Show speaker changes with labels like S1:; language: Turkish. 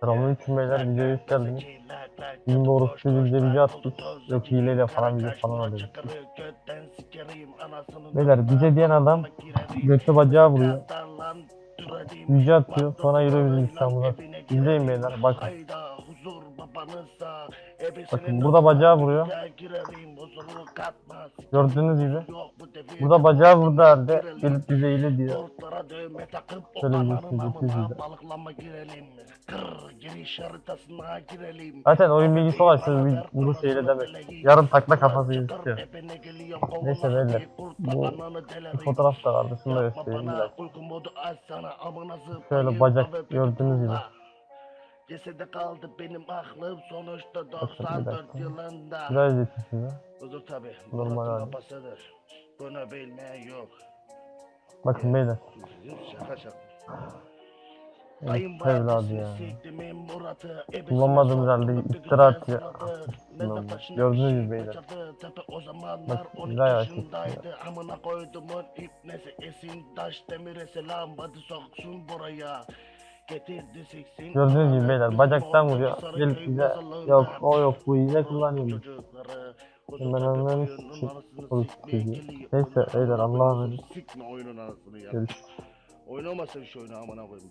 S1: Selamünaleyküm beyler videoya hoş geldiniz. Bizim de orospu bizde video attık. Yok hileyle falan video falan alıyoruz. Beyler bize diyen adam götü bacağı vuruyor. Yüce atıyor sonra yürüyor bizim İstanbul'a. İzleyin beyler bakın. Bakın burada bacağı vuruyor. Gördüğünüz gibi. Burada bacağı vurdu halde gelip bize hile diyor. Şöyle bir
S2: Şöyle
S1: göstereyim, siz de.
S2: Balıklama girelim. Kır giriş haritasına girelim.
S1: Zaten oyun bilgisi var siz bir vuruş hile demek. Yarım takla kafası gözüküyor. Neyse beyler. Bu bir fotoğraf da vardı. Şunu da göstereyim bir dakika. Şöyle bacak gördüğünüz gibi.
S2: Cesede kaldı benim aklım sonuçta
S1: Bakın bir
S2: 94
S1: dakika.
S2: yılında.
S1: Biraz size.
S2: Huzur tabi.
S1: Normal
S2: Normal
S1: hali.
S2: Bunu bilmeyen yok.
S1: Bakın beyler.
S2: Şaka şaka.
S1: Evet, evladı ya.
S2: soktu,
S1: halde iftira atıyor. gibi
S2: şey
S1: beyler. Bak,
S2: 12
S1: güzel
S2: yaşındaydı. Amına koydumun ipnesi esin taş demire selam hadi soksun buraya. Getirdi siksin.
S1: Gördüğünüz gibi beyler bacaktan vuruyor. Gelip bize yok o yok bu hile kullanıyor. Ben çocuğu.
S2: geliyor.
S1: Neyse beyler Allah'a emanet.
S2: Sikme oyunun anasını ya.
S1: Görüşürüz.
S2: Oynamasın şu oyunu amına koyayım.